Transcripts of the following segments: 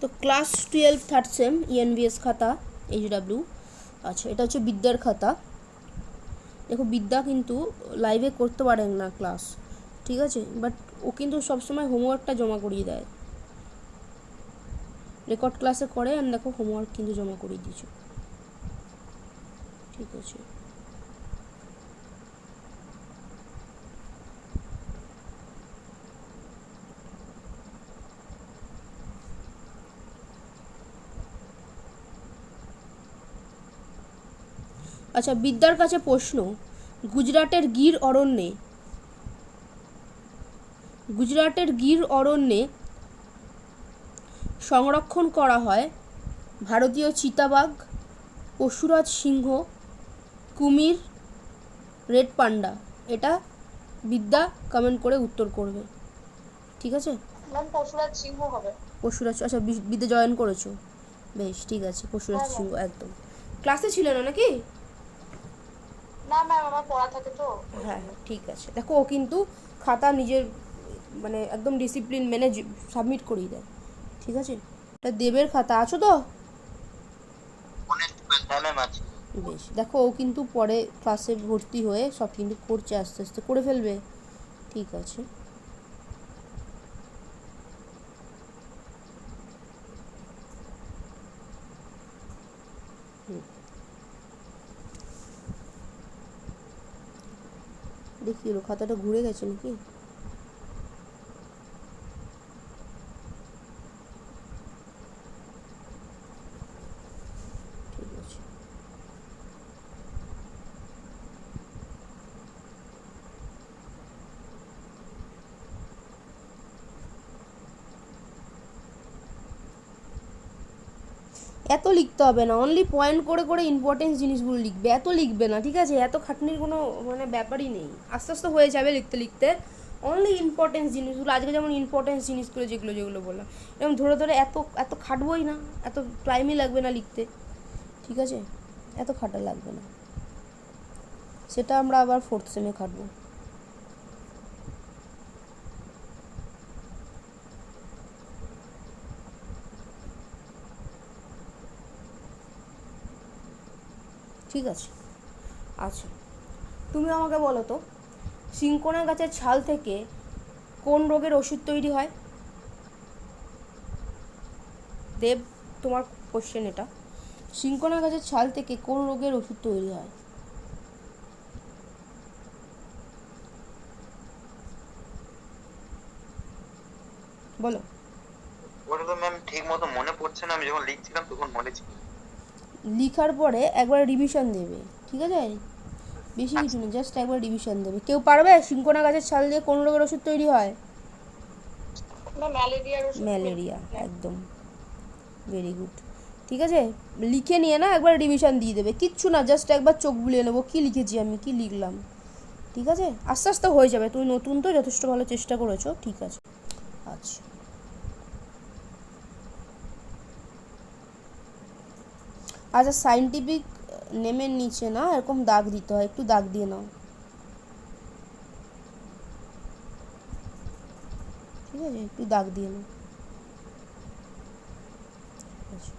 তো class twelve, third sem ENVS খাতা HW আচ্ছা এটা হচ্ছে বিদ্যার খাতা। দেখো, বিদ্যা কিন্তু লাইভে করতে পারেন না ক্লাস ঠিক আছে? বাট ও কিন্তু সবসময় হোমওয়ার্কটা জমা করিয়ে দেয়। রেকর্ড ক্লাসে করে আর দেখো হোমওয়ার্ক কিন্তু জমা করিয়ে দিয়েছে। ঠিক আছে? আচ্ছা বিদ্যার কাছে প্রশ্ন। গুজরাটের গির অরণ্যে। গুজরাটের গির অরণ্যে সংরক্ষণ করা হয় ভারতীয় চিতাবাঘ পশুরাজ সিংহ কুমির রেড পান্ডা। এটা বিদ্যা কমেন্ট করে উত্তর করবে। ঠিক আছে? পশুরাজ সিংহ হবে। পশুরাজ আচ্ছা বিদ্যা জয়েন করেছ। বেশ ঠিক আছে পশুরাজ হ্যাঁ, সিংহ একদম। ক্লাসে ছিল না নাকি? না ম্যাম আমার পড়া থাকে তো। হ্যাঁ হ্যাঁ ঠিক আছে। দেখো, ও কিন্তু খাতা নিজের মানে একদম ডিসিপ্লিন মেনে সাবমিট করিয়ে দেয়। ঠিক আছে? এটা দেবের খাতা আছো তো? বেশ। দেখো, ও কিন্তু পরে ক্লাসে ভর্তি হয়ে সব কিন্তু করছে, আস্তে আস্তে করে ফেলবে। ঠিক আছে? দেখি ওর খাতাটা ঘুরে গেছে নাকি ঠিক আছে এত লিখতে হবে না অনলি পয়েন্ট করে করে ইম্পর্টেন্স জিনিসগুলো লিখবে, এত লিখবে না, ঠিক আছে? এত খাটনির কোনো মানে ব্যাপারই নেই। আস্তে আস্তে হয়ে যাবে লিখতে লিখতে। অনলি ইম্পর্টেন্স জিনিসগুলো, আজকে যেমন ইম্পর্টেন্স জিনিসগুলো যেগুলো যেগুলো বললাম, এরকম ধরে ধরে এত এত খাটবই না, এত টাইমই লাগবে না লিখতে, ঠিক আছে? এত খাটা লাগবে না। সেটা আমরা আবার ফোর্থ সেমে খাটবো। ঠিক আছে। আচ্ছা তুমি আমাকে বলো তো, সিঙ্কোনা গাছের ছাল থেকে কোন রোগের ওষুধ তৈরি হয়? দেব, তোমার কোশ্চেন এটা। সিঙ্কোনা গাছের ছাল থেকে কোন রোগের ওষুধ তৈরি হয়? বলো। ওটা তো ম্যাম ঠিক মতো মনে পড়ছে না, আমি যখন লিখছিলাম তখন মনে ছিল। লিখার পরে একবার রিভিশন দেবে ঠিক আছে? বেশি কিছু না জাস্ট একবার রিভিশন দেবে। কেউ পারবে? সিঙ্কোনা গাছের ছাল দিয়ে কোন রোগের ওষুধ তৈরি হয়? ম্যালেরিয়া একদম। ভেরি গুড ঠিক আছে? লিখে নিয়ে না একবার রিভিশন দিয়ে দেবে। কিচ্ছু না জাস্ট একবার চোখ বুলিয়ে নেব। কী লিখেছি আমি? কী লিখলাম? ঠিক আছে? আস্তে আস্তে হয়ে যাবে। তুমি নতুন তো যথেষ্ট ভালো চেষ্টা করেছ। ঠিক আছে। আচ্ছা। আচ্ছা সাইন্টিফিক নেমের নিচে না, এরকম দাগ দিতে হয়, একটু দাগ দিয়ে নাও। ঠিক আছে? একটু দাগ দিয়ে নাও ঠিক আছে।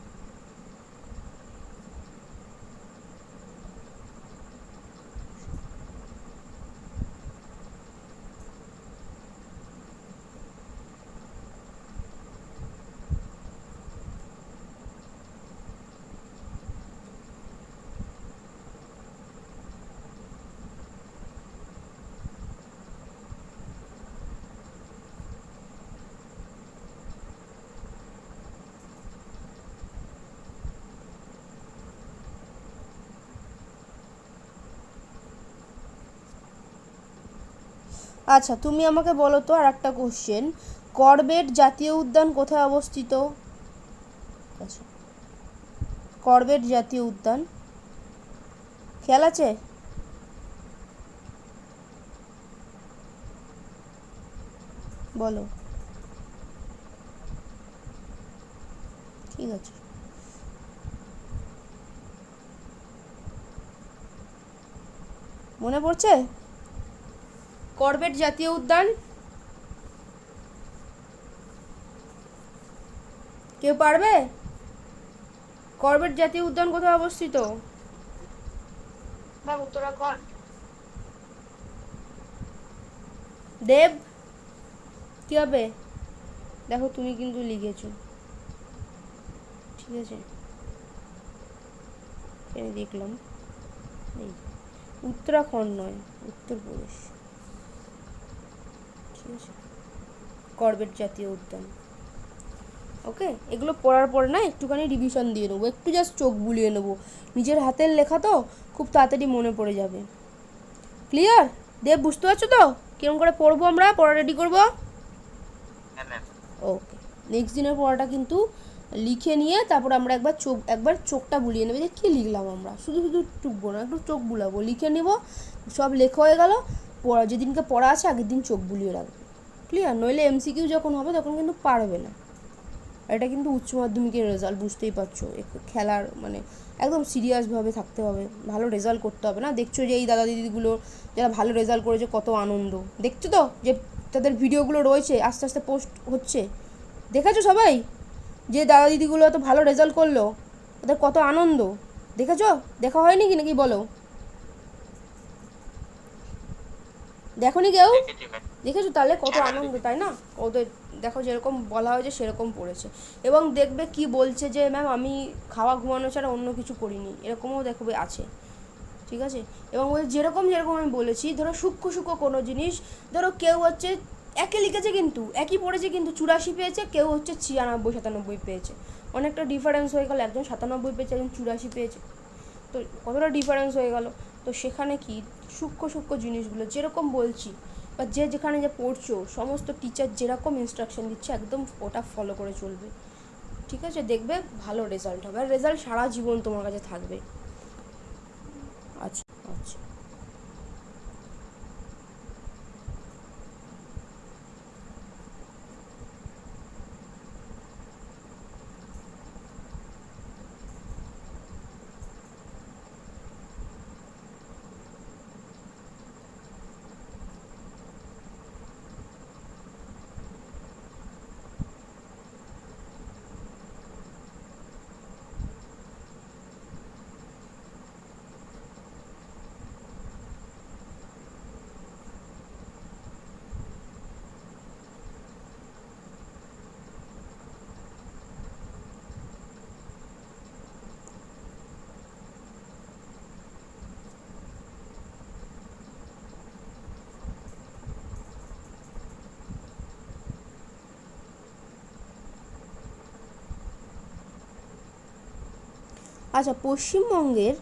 আচ্ছা তুমি আমাকে বলো তো আর একটা কোশ্চেন করবেট জাতীয় উদ্যান কোথায় অবস্থিত? আচ্ছা। করবেট জাতীয় উদ্যান। খেয়াল আছে? বলো। ঠিক আছে। মনে পড়ছে? করবেট জাতীয় উদ্যান। কেউ পারবে? করবেট জাতীয় উদ্যান কোথায় অবস্থিত? উত্তরাখণ্ড দেব কি হবে? দেখো তুমি কিন্তু লিখেছো। ঠিক আছে। দেখলাম। এই উত্তরাখণ্ড নয় উত্তরপ্রদেশ। করবেট জাতীয় উদ্যান। ওকে? এগুলো পড়ার পর না একটুখানি রিভিশন দিয়ে নেব। একটু জাস্ট চোখ বুলিয়ে নেব। নিজের হাতের লেখা তো খুব তাড়াতাড়ি মনে পড়ে যাবে। ক্লিয়ার দেব বুঝতে পারছ তো? কিরম করে পড়ব আমরা? পড়া রেডি করব? হ্যাঁ ওকে। নেক্সট দিনের পড়াটা কিন্তু লিখে নিয়ে তারপর আমরা একবার চোখ একবার চোখটা বুলিয়ে নেবে। যে কী লিখলাম আমরা? শুধু শুধু টুকবো না একটু চোখ বুলাবো। লিখে নেব সব লেখা হয়ে গেল। পড়া যেদিনকে পড়া আছে আগের দিন চোখ বুলিয়ে রাখব। ক্লিয়ার নইলে এমসিকিউ যখন হবে তখন কিন্তু পারবে না। এটা কিন্তু উচ্চ মাধ্যমিকের রেজাল্ট বুঝতেই পারছ। খেলার মানে একদম সিরিয়াসভাবে থাকতে হবে। ভালো রেজাল্ট করতে হবে না। দেখছ যে এই দাদা দিদিগুলো যারা ভালো রেজাল্ট করেছে, কত আনন্দ। দেখছ তো যে তাদের ভিডিওগুলো রয়েছে, আস্তে আস্তে পোস্ট হচ্ছে। দেখেছ সবাই? যে দাদা দিদিগুলো এত ভালো রেজাল্ট করল ওদের কত আনন্দ। দেখেছ? দেখা হয়নি কি নাকি বলো? দেখোনি কেউ? দেখেছি তাহলে কত আনন্দ তাই না? ওদের দেখো যেরকম বলা হয়েছে সেরকম পড়েছে। এবং দেখবে কি বলছে যে ম্যাম আমি খাওয়া ঘুমানো ছাড়া অন্য কিছু করিনি। এরকমও দেখবে আছে। ঠিক আছে? এবং ওই যেরকম যেরকম আমি বলেছি ধরো সূক্ষ্ম সূক্ষ্ম কোনো জিনিস ধরো কেউ হচ্ছে একে লিখেছে কিন্তু একই পড়েছে কিন্তু চুরাশি পেয়েছে কেউ হচ্ছে ছিয়ানব্বই সাতানব্বই পেয়েছে। অনেকটা ডিফারেন্স হয়ে গেল একজন সাতানব্বই পেয়েছে একজন চুরাশি পেয়েছে। তো কতটা ডিফারেন্স হয়ে গেল? তো সেখানে কি সূক্ষ্ম সূক্ষ্ম জিনিসগুলো, যেরকম বলছি, বা যে যেখানে যে পড়ছো, সমস্ত টিচার যেরকম ইনস্ট্রাকশন দিচ্ছে, একদম ওটা ফলো করে চলবে। ঠিক আছে? দেখবে ভালো রেজাল্ট হবে। আর রেজাল্ট সারা জীবন তোমার কাছে থাকবে। আচ্ছা। আচ্ছা পশ্চিমবঙ্গের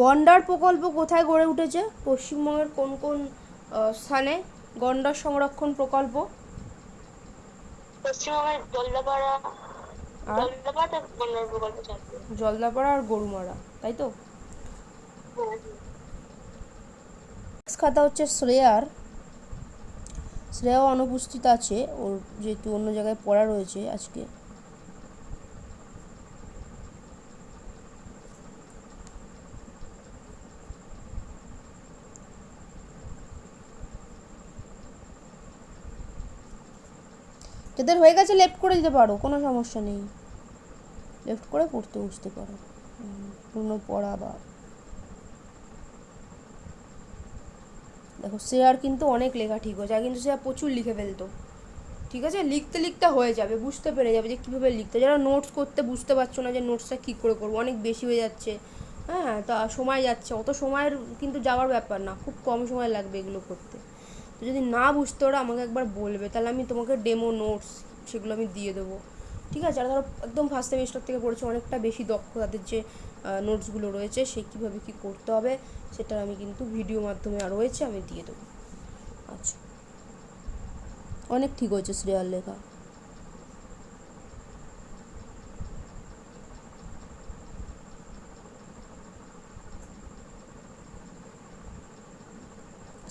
গন্ডার প্রকল্প কোথায় গড়ে উঠেছে? পশ্চিমবঙ্গের কোন কোন স্থানে গন্ডার সংরক্ষণ প্রকল্প? পশ্চিমবঙ্গের জলদাপাড়া আর? জলদাপাড়া গরুমারা তাই তো? খাতা হচ্ছে শ্রেয়ার। শ্রেয়াও অনুপস্থিত আছে, ওর যেহেতু অন্য জায়গায় পড়া রয়েছে আজকে। যাদের হয়ে গেছে লেফট করে দিতে পারো, কোনো সমস্যা নেই। লেফট করে পড়তে বুঝতে পারো। পূর্ণ পড়া বা দেখো শ্রেয়ার কিন্তু অনেক লেখা ঠিক হয়েছে, আর কিন্তু শ্রেয়া প্রচুর লিখে ফেলতো। ঠিক আছে? লিখতে লিখতে হয়ে যাবে, বুঝতে পেরে যাবে যে কীভাবে লিখতে। যারা নোটস করতে বুঝতে পারছ না যে নোটসটা কী করে করব, অনেক বেশি হয়ে যাচ্ছে। হ্যাঁ তা সময় যাচ্ছে, অত সময়ের কিন্তু যাওয়ার ব্যাপার না, খুব কম সময় লাগবে এগুলো করতে। তো যদি না বুঝতে ওরা আমাকে একবার বলবে, তাহলে আমি তোমাকে ডেমো নোটস সেগুলো আমি দিয়ে দেবো। ঠিক আছে? আর ধরো একদম ফার্স্ট সেমিস্টার থেকে পড়েছে, অনেকটা বেশি দক্ষ তাদের যে নোটসগুলো রয়েছে সে কীভাবে কী করতে হবে সেটা আমি কিন্তু ভিডিও মাধ্যমে আর রয়েছে, আমি দিয়ে দেবো। আচ্ছা। অনেক ঠিক হয়েছে শ্রেয়ার লেখা।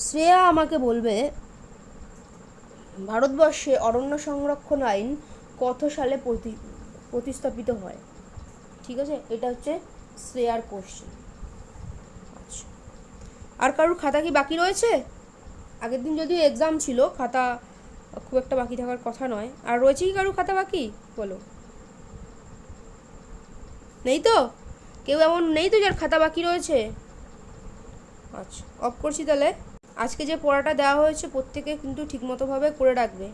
শ্রেয়া আমাকে বলবে, ভারতবর্ষে অরণ্য সংরক্ষণ আইন কত সালে প্রতি- প্রতিস্থাপিত হয়। ঠিক আছে? এটা হচ্ছে শ্রেয়ার কোশ্চেন আচ্ছা। আর কারোর খাতা কি বাকি রয়েছে? আগের দিন যদিও এক্সাম ছিল, খাতা খুব একটা বাকি থাকার কথা নয়। আর রয়েছে কি কারও খাতা বাকি? বলো। নেই তো? কেউ এমন নেই তো যার খাতা বাকি রয়েছে? আচ্ছা অফ করছি তাহলে। আজকে যে পড়াটা দেওয়া হয়েছে, প্রত্যেকে কিন্তু ঠিকমতোভাবে করে রাখবে।